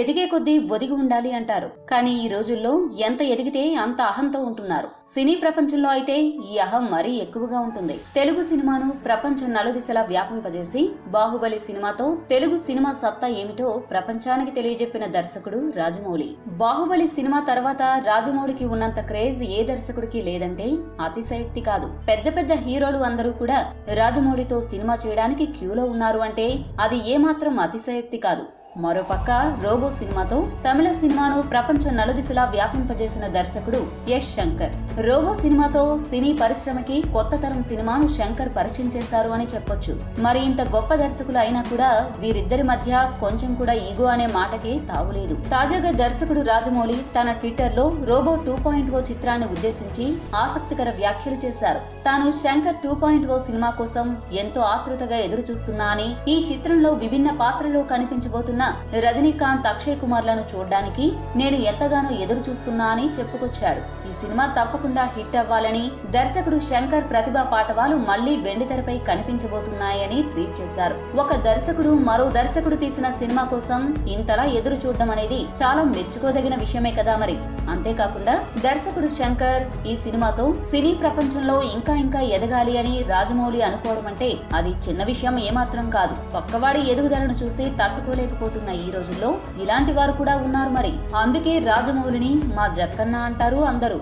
ఎదిగే కొద్దీ ఒదిగి ఉండాలి అంటారు. కానీ ఈ రోజుల్లో ఎంత ఎదిగితే అంత అహంతో ఉంటున్నారు. సినీ ప్రపంచంలో అయితే ఈ అహం మరీ ఎక్కువగా ఉంటుంది. తెలుగు సినిమాను ప్రపంచం నలుదిశలా వ్యాపింపజేసి బాహుబలి సినిమాతో తెలుగు సినిమా సత్తా ఏమిటో ప్రపంచానికి తెలియజెప్పిన దర్శకుడు రాజమౌళి. బాహుబలి సినిమా తర్వాత రాజమౌళికి ఉన్నంత క్రేజ్ ఏ దర్శకుడికి లేదంటే అతిశయోక్తి కాదు. పెద్ద పెద్ద హీరోలు అందరూ కూడా రాజమౌళితో సినిమా చేయడానికి క్యూలో ఉన్నారు అంటే అది ఏమాత్రం అతిశయోక్తి కాదు. మరోపక్క రోబో సినిమాతో తమిళ సినిమాను ప్రపంచం నలుదిశలా వ్యాపింపజేసిన దర్శకుడు యశ్ శంకర్. రోబో సినిమాతో సినీ పరిశ్రమకి కొత్త తరం సినిమాను శంకర్ పరిచయం చేశారు అని చెప్పొచ్చు. మరి ఇంత గొప్ప దర్శకులు అయినా కూడా వీరిద్దరి మధ్య కొంచెం కూడా ఈగో అనే మాటకి తావులేదు. తాజాగా దర్శకుడు రాజమౌళి తన ట్విట్టర్లో రోబో టూ పాయింట్ ఓ చిత్రాన్ని ఉద్దేశించి ఆసక్తికర వ్యాఖ్యలు చేశారు. తాను Shankar two point O cinema కోసం ఎంతో ఆతృతగా ఎదురు చూస్తున్నా అని ఈ చిత్రంలో విభిన్న పాత్రలో కనిపించబోతున్న రజనీకాంత్ అక్షయ్ కుమార్లను చూడడానికి నేను ఎంతగానో ఎదురు చూస్తున్నా అని చెప్పుకొచ్చాడు. ఈ సినిమా తప్పకుండా హిట్ అవ్వాలని దర్శకుడు శంకర్ ప్రతిభా పాటవాలు మళ్ళీ వెండితెరపై కనిపించబోతున్నాయని ట్వీట్ చేశారు. ఒక దర్శకుడు మరో దర్శకుడు తీసిన సినిమా కోసం ఇంతలా ఎదురు చూడడం అనేది చాలా మెచ్చుకోదగిన విషయమే కదా మరి. అంతేకాకుండా దర్శకుడు శంకర్ ఈ సినిమాతో సినీ ప్రపంచంలో ఇంకా ఇంకా ఎదగాలి అని రాజమౌళి అనుకోవడం అంటే అది చిన్న విషయం ఏమాత్రం కాదు. పక్కవాడి ఎదుగుదలను చూసి తట్టుకోలేకపోతే తట్టుకోలేకపోతున్న ఈ రోజుల్లో ఇలాంటి వారు కూడా ఉన్నారు మరి. అందుకే రాజమౌళిని మా జక్కన్న అంటారు అందరూ.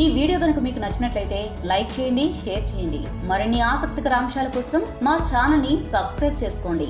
ఈ వీడియో కనుక మీకు నచ్చినట్లయితే లైక్ చేయండి షేర్ చేయండి. మరిన్ని ఆసక్తికర అంశాల కోసం మా ఛానల్ని సబ్స్క్రైబ్ చేసుకోండి.